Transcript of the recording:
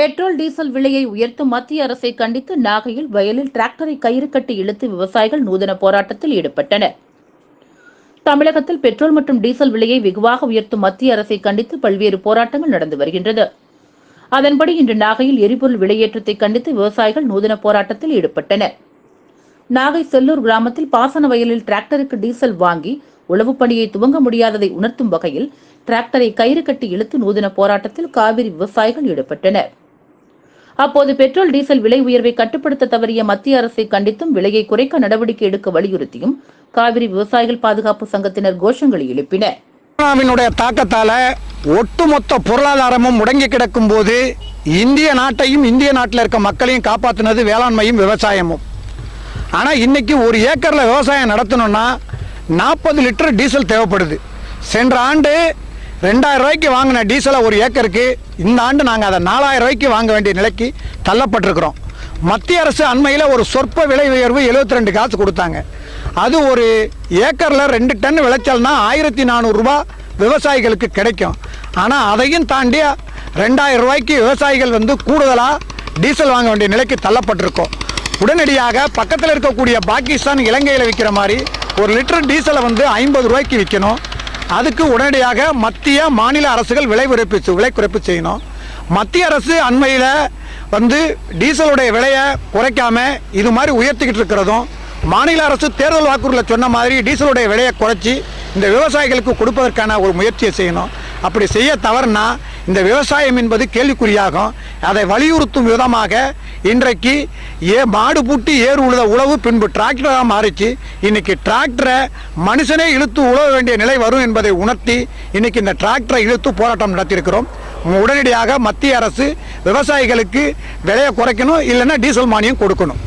Petrol diesel விலையை உயர்த்தும் மத்திய அரசை கண்டித்து நாகையில் வயலில் டிராக்டரை கயிறு கட்டி இழுத்து விவசாயிகள் நூதன போராட்டத்தில் ஈடுபட்டனர். தமிழகத்தில் பெட்ரோல் மற்றும் டீசல் விலையை வெகுவாக உயர்த்தும் மத்திய அரசை கண்டித்து பல்வேறு போராட்டங்கள் நடந்து வருகின்றது. அதன்படி இன்று நாகையில் எரிபொருள் விலையேற்றத்தை கண்டித்து விவசாயிகள் நூதன போராட்டத்தில் ஈடுபட்டனர். நாகை செல்லூர் கிராமத்தில் பாசன வயலில் டிராக்டருக்கு டீசல் வாங்கி உழவுப் பணியை துவங்க முடியாததை உணர்த்தும் வகையில் டிராக்டரை கயிறு கட்டி இழுத்து நூதன போராட்டத்தில் காவிரி விவசாயிகள் ஈடுபட்டனர். அப்போது பெட்ரோல் டீசல் விலை உயர்வை கட்டுப்படுத்த தவறிய மத்திய அரசை கண்டித்தும் விலையை குறைக்க நடவடிக்கை எடுக்க வலியுறுத்தியும் காவிரி விவசாயிகள் பாதுகாப்பு சங்கத்தினர் கோஷங்களை எழுப்பினர் கொரோனாவினுடைய தாக்கத்தால ஒட்டுமொத்த பொருளாதாரமும் முடங்கி கிடக்கும் போது இந்திய நாட்டையும் இந்திய நாட்டில் இருக்க மக்களையும் காப்பாற்றினது வேளாண்மையும் விவசாயமும். ஆனால் இன்னைக்கு ஒரு ஏக்கரில் விவசாயம் நடத்தணும்னா நாற்பது லிட்டர் டீசல் தேவைப்படுது. சென்ற ஆண்டு ரெண்டாயிரம் ரூபாய்க்கு வாங்கின டீசலை ஒரு ஏக்கருக்கு இந்த ஆண்டு நாங்கள் அதை நாலாயிரம் ரூபாய்க்கு வாங்க வேண்டிய நிலைக்கு தள்ளப்பட்டிருக்கிறோம். மத்திய அரசு அண்மையில் ஒரு சொற்ப விலை உயர்வு 72 ரெண்டு காசு கொடுத்தாங்க. அது ஒரு ஏக்கரில் ரெண்டு டன் விளைச்சல்னா ஆயிரத்தி நானூறுரூபா விவசாயிகளுக்கு கிடைக்கும். ஆனால் அதையும் தாண்டி ரெண்டாயிரம் ரூபாய்க்கு விவசாயிகள் வந்து கூடுதலாக டீசல் வாங்க வேண்டிய நிலைக்கு தள்ளப்பட்டிருக்கோம். உடனடியாக பக்கத்தில் இருக்கக்கூடிய பாகிஸ்தான் இலங்கையில் விற்கிற மாதிரி ஒரு லிட்டர் டீசலை வந்து ஐம்பது ரூபாய்க்கு விற்கணும் அதுக்கு உடனடியாக மத்திய மாநில அரசுகள் விலை குறைப்பு விலை குறைப்பு செய்யணும். மத்திய அரசு அண்மையில் வந்து டீசலுடைய விலையை குறைக்காம இது மாதிரி உயர்த்திக்கிட்டு இருக்கிறதும் மாநில அரசு தேர்தல் வாக்குறுதியில் சொன்ன மாதிரி டீசலுடைய விலையை குறைச்சி இந்த விவசாயிகளுக்கு கொடுப்பதற்கான ஒரு முயற்சியை செய்யணும். அப்படி செய்ய தவறுனா இந்த விவசாயம் என்பது கேள்விக்குறியாகும். அதை வலியுறுத்தும் விதமாக இன்றைக்கு ஏ மாடு பூட்டி ஏறு உழுத உழவு பின்பு டிராக்டராக மாறிச்சு. இன்னைக்கு டிராக்டரை மனுஷனே இழுத்து உழவ வேண்டிய நிலை வரும் என்பதை உணர்த்தி இன்னைக்கு இந்த டிராக்டரை இழுத்து போராட்டம் நடத்தியிருக்கிறோம். உடனடியாக மத்திய அரசு விவசாயிகளுக்கு விலையை குறைக்கணும் இல்லைன்னா டீசல் மானியம் கொடுக்கணும்.